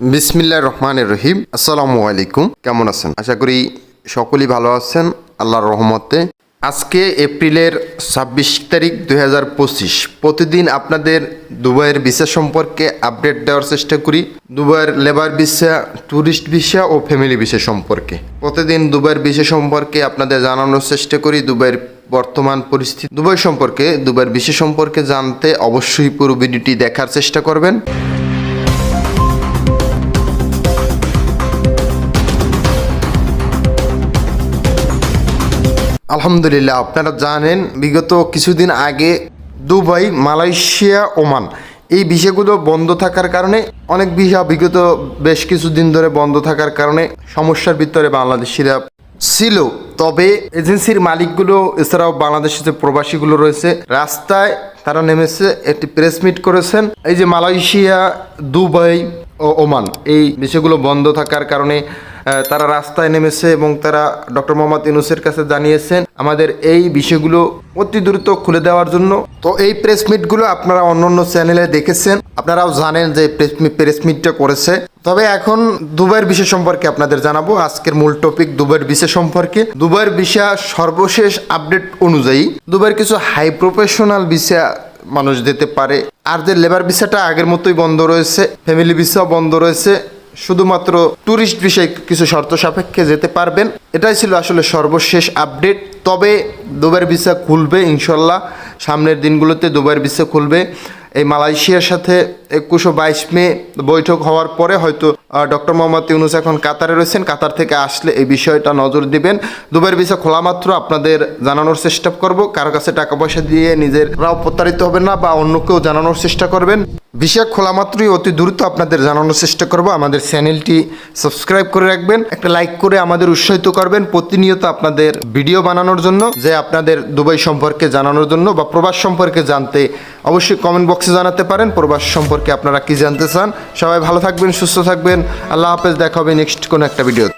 বিসমিল্লাহ রহমান রহিম। আসসালামু আলাইকুম। কেমন আছেন? আশা করি সকলেই ভালো আছেন। আল্লাহর রহমতে। আজকে এপ্রিলের ছাব্বিশ তারিখ দুই হাজার পঁচিশ। প্রতিদিন আপনাদের দুবাইয়ের ভিসা সম্পর্কে আপডেট দেওয়ার চেষ্টা করি। দুবাইয়ের লেবার ভিসা ট্যুরিস্ট ভিসা ও ফ্যামিলি ভিসা সম্পর্কে। প্রতিদিন দুবাইয়ের ভিসা সম্পর্কে আপনাদের জানানোর চেষ্টা করি। দুবাইয়ের বর্তমান পরিস্থিতি। দুবাই সম্পর্কে, দুবাইয়ের ভিসা সম্পর্কে জানতে অবশ্যই পুরো ভিডিওটি দেখার চেষ্টা করবেন। আলহামদুলিল্লাহ, আপনারা জানেন, বিগত কিছুদিন আগে দুবাই, মালয়েশিয়া, ওমান, এই বিষয়গুলো বন্ধ থাকার কারণে, অনেক ভিসা বিগত বেশ কিছুদিন ধরে বন্ধ থাকার কারণে সমস্যার ভিতরে বাংলাদেশিরা ছিল। তবে এজেন্সির মালিকগুলো, এছাড়াও বাংলাদেশের যে প্রবাসীগুলো রয়েছে, রাস্তায় তারা নেমেছে, একটি প্রেস মিট করেছেন। এই যে মালয়েশিয়া, দুবাই ও ওমান, এই বিষয়গুলো বন্ধ থাকার কারণে তারা রাস্তায় নেমেছে এবং তারা ডক্টর মোহাম্মদ ইউনুসের কাছে জানিয়েছেন আমাদের এই বিষয়গুলো অতি দ্রুত খুলে দেওয়ার জন্য। তো এই প্রেস মিটগুলো আপনারা অন্য অন্য চ্যানেলে দেখেছেন। আপনারাও জানেন যে প্রেস মিটটা করেছে। তবে এখন দুবাইয়ের বিষয় সম্পর্কে আপনাদের জানাব। আজকের মূল টপিক দুবাইয়ের বিষয় সম্পর্কে। দুবাইয়ের বিষয় সর্বশেষ আপডেট অনুযায়ী দুবাইয়ের কিছু হাই প্রফেশনাল বিষয় মানুষ দিতে পারে। আর যে লেবার ভিসাটা আগের মতোই বন্ধ রয়েছে ফ্যামিলি ভিসাও বন্ধ রয়েছে শুধুমাত্র ট্যুরিস্ট বিষয়ে কিছু শর্ত সাপেক্ষে যেতে পারবেন। এটাই ছিল আসলে সর্বশেষ আপডেট তবে দুবাইয়ের ভিসা খুলবে ইনশাল্লাহ। সামনের দিনগুলোতে দুবাইয়ের ভিসা খুলবে। এই মালয়েশিয়ার সাথে একুশো বাইশ মে বৈঠক হওয়ার পরে হয়তো ডক্টর মোহাম্মদ ইউনুস এখন কাতারে রয়েছেন। কাতার থেকে আসলে এই বিষয়টা নজর দিবেন। দুবাইয়ের ভিসা খোলা মাত্র, আপনাদের জানানোর চেষ্টা করব। কারও কাছে টাকা পয়সা দিয়ে নিজেরাও প্রতারিত হবেন না বা অন্য কেউ জানানোর চেষ্টা করবেন। ভিসা খোলা মাত্রই অতি দ্রুত আপনাদের জানানোর চেষ্টা করব। আমাদের চ্যানেলটি সাবস্ক্রাইব করে রাখবেন। একটা লাইক করে আমাদের উৎসাহিত করবেন প্রতিনিয়ত আপনাদের ভিডিও বানানোর জন্য, যে আপনাদের দুবাই সম্পর্কে জানানোর জন্য বা প্রবাস সম্পর্কে জানতে অবশ্যই কমেন্ট বক্সে জানাতে পারেন। প্রবাস সম্পর্কে আপনারা কি জানতে চান? সবাই ভালো থাকবেন, সুস্থ থাকবেন। আল্লাহ হাফেজ, দেখা হবে নেক্সট কোনো একটা ভিডিও